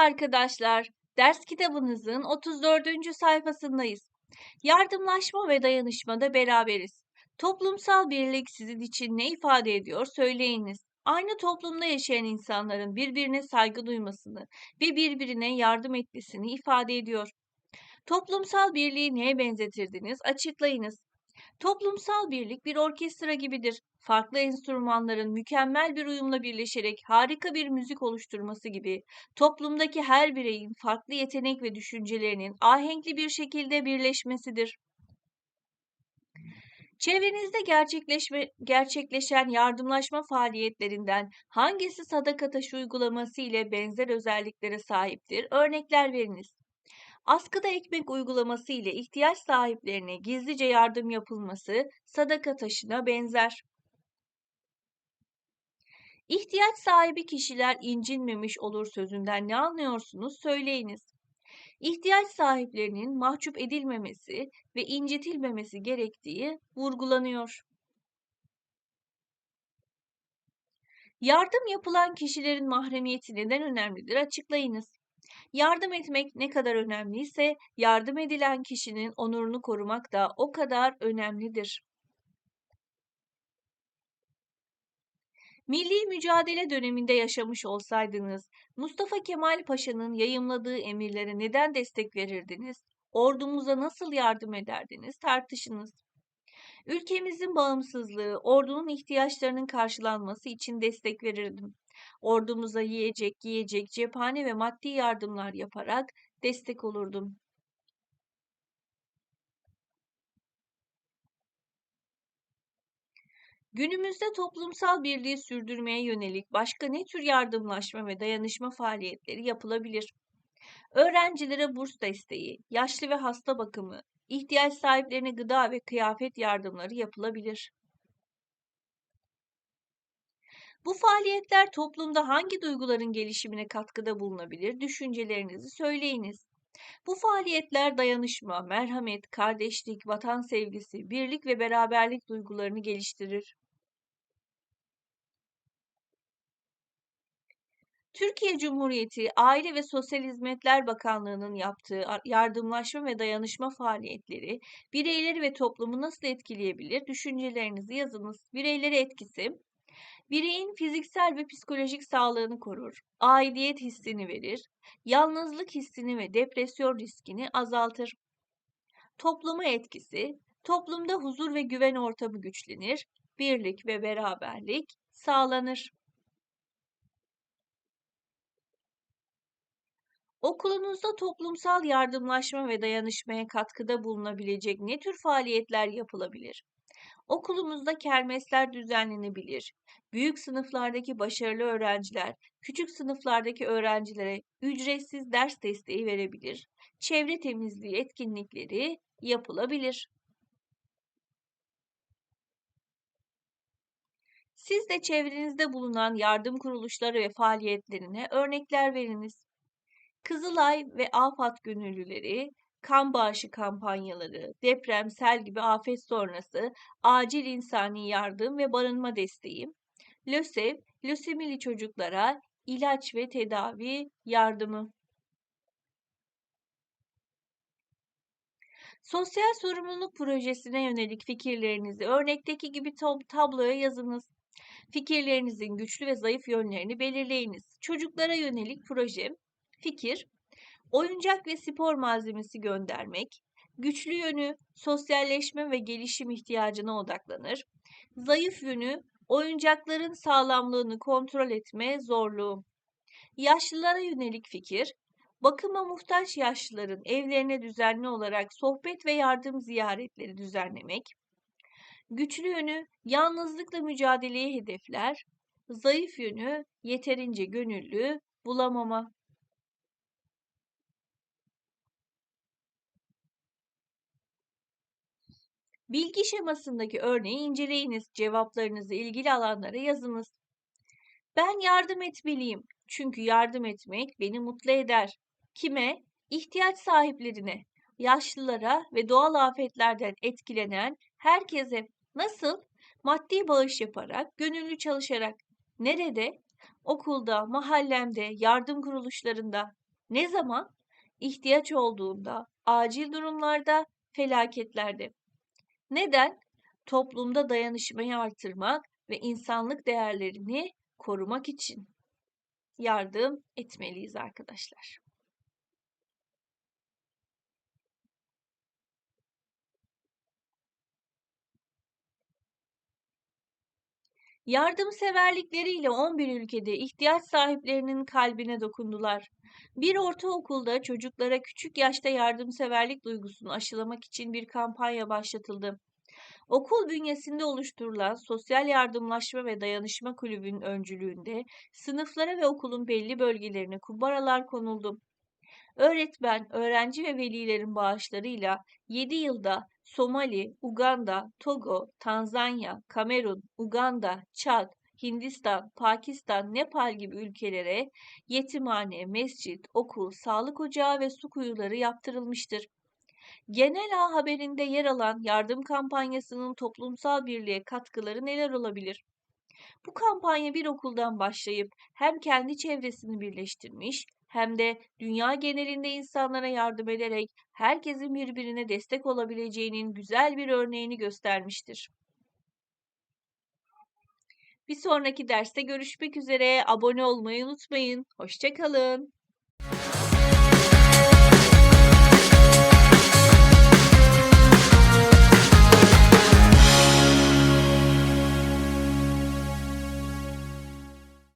arkadaşlar. Ders kitabınızın 34. sayfasındayız. Yardımlaşma ve dayanışmada beraberiz. Toplumsal birlik sizin için ne ifade ediyor söyleyiniz. Aynı toplumda yaşayan insanların birbirine saygı duymasını ve birbirine yardım etmesini ifade ediyor. Toplumsal birliği neye benzetirdiniz? Açıklayınız. Toplumsal birlik bir orkestra gibidir. Farklı enstrümanların mükemmel bir uyumla birleşerek harika bir müzik oluşturması gibi toplumdaki her bireyin farklı yetenek ve düşüncelerinin ahenkli bir şekilde birleşmesidir. Çevrenizde gerçekleşme, gerçekleşen yardımlaşma faaliyetlerinden hangisi sadaka taşı uygulaması ile benzer özelliklere sahiptir? Örnekler veriniz. Askıda ekmek uygulaması ile ihtiyaç sahiplerine gizlice yardım yapılması sadaka taşına benzer. İhtiyaç sahibi kişiler incinmemiş olur sözünden ne anlıyorsunuz söyleyiniz. İhtiyaç sahiplerinin mahcup edilmemesi ve incitilmemesi gerektiği vurgulanıyor. Yardım yapılan kişilerin mahremiyeti neden önemlidir? Açıklayınız. Yardım etmek ne kadar önemliyse yardım edilen kişinin onurunu korumak da o kadar önemlidir. Milli mücadele döneminde yaşamış olsaydınız, Mustafa Kemal Paşa'nın yayımladığı emirlere neden destek verirdiniz? Ordumuza nasıl yardım ederdiniz? Tartışınız. Ülkemizin bağımsızlığı, ordunun ihtiyaçlarının karşılanması için destek verirdim. Ordumuza yiyecek, giyecek, cephane ve maddi yardımlar yaparak destek olurdum. Günümüzde toplumsal birliği sürdürmeye yönelik başka ne tür yardımlaşma ve dayanışma faaliyetleri yapılabilir? Öğrencilere burs desteği, yaşlı ve hasta bakımı, ihtiyaç sahiplerine gıda ve kıyafet yardımları yapılabilir. Bu faaliyetler toplumda hangi duyguların gelişimine katkıda bulunabilir? Düşüncelerinizi söyleyiniz. Bu faaliyetler dayanışma, merhamet, kardeşlik, vatan sevgisi, birlik ve beraberlik duygularını geliştirir. Türkiye Cumhuriyeti Aile ve Sosyal Hizmetler Bakanlığı'nın yaptığı yardımlaşma ve dayanışma faaliyetleri bireyleri ve toplumu nasıl etkileyebilir? Düşüncelerinizi yazınız. Bireyleri etkisi Bireyin fiziksel ve psikolojik sağlığını korur, aidiyet hissini verir, yalnızlık hissini ve depresyon riskini azaltır. Topluma etkisi, toplumda huzur ve güven ortamı güçlenir, birlik ve beraberlik sağlanır. Okulunuzda toplumsal yardımlaşma ve dayanışmaya katkıda bulunabilecek ne tür faaliyetler yapılabilir? Okulumuzda kermesler düzenlenebilir. Büyük sınıflardaki başarılı öğrenciler, küçük sınıflardaki öğrencilere ücretsiz ders desteği verebilir. Çevre temizliği etkinlikleri yapılabilir. Siz de çevrenizde bulunan yardım kuruluşları ve faaliyetlerine örnekler veriniz. Kızılay ve AFAD gönüllüleri kan bağışı kampanyaları, deprem, sel gibi afet sonrası acil insani yardım ve barınma desteği, LÖSEV, lösemili çocuklara ilaç ve tedavi yardımı. Sosyal sorumluluk projesine yönelik fikirlerinizi örnekteki gibi tabloya yazınız. Fikirlerinizin güçlü ve zayıf yönlerini belirleyiniz. Çocuklara yönelik proje, fikir, oyuncak ve spor malzemesi göndermek, güçlü yönü sosyalleşme ve gelişim ihtiyacına odaklanır. Zayıf yönü oyuncakların sağlamlığını kontrol etme zorluğu. Yaşlılara yönelik fikir, bakıma muhtaç yaşlıların evlerine düzenli olarak sohbet ve yardım ziyaretleri düzenlemek. Güçlü yönü yalnızlıkla mücadeleyi hedefler. Zayıf yönü yeterince gönüllü bulamama. Bilgi şemasındaki örneği inceleyiniz. Cevaplarınızı ilgili alanlara yazınız. Ben yardım etmeliyim. Çünkü yardım etmek beni mutlu eder. Kime? İhtiyaç sahiplerine, yaşlılara ve doğal afetlerden etkilenen herkese. Nasıl? Maddi bağış yaparak, gönüllü çalışarak. Nerede? Okulda, mahallemde, yardım kuruluşlarında. Ne zaman? İhtiyaç olduğunda, acil durumlarda, felaketlerde. Neden? Toplumda dayanışmayı artırmak ve insanlık değerlerini korumak için yardım etmeliyiz arkadaşlar. Yardımseverlikleriyle 11 ülkede ihtiyaç sahiplerinin kalbine dokundular. Bir ortaokulda çocuklara küçük yaşta yardımseverlik duygusunu aşılamak için bir kampanya başlatıldı. Okul bünyesinde oluşturulan Sosyal Yardımlaşma ve Dayanışma Kulübü'nün öncülüğünde sınıflara ve okulun belli bölgelerine kubbaralar konuldu. Öğretmen, öğrenci ve velilerin bağışlarıyla 7 yılda Somali, Uganda, Togo, Tanzanya, Kamerun, Uganda, Çad, Hindistan, Pakistan, Nepal gibi ülkelere yetimhane, mescit, okul, sağlık ocağı ve su kuyuları yaptırılmıştır. Genel A haberinde yer alan yardım kampanyasının toplumsal birliğe katkıları neler olabilir? Bu kampanya bir okuldan başlayıp hem kendi çevresini birleştirmiş hem de dünya genelinde insanlara yardım ederek herkesin birbirine destek olabileceğinin güzel bir örneğini göstermiştir. Bir sonraki derste görüşmek üzere. Abone olmayı unutmayın. Hoşçakalın.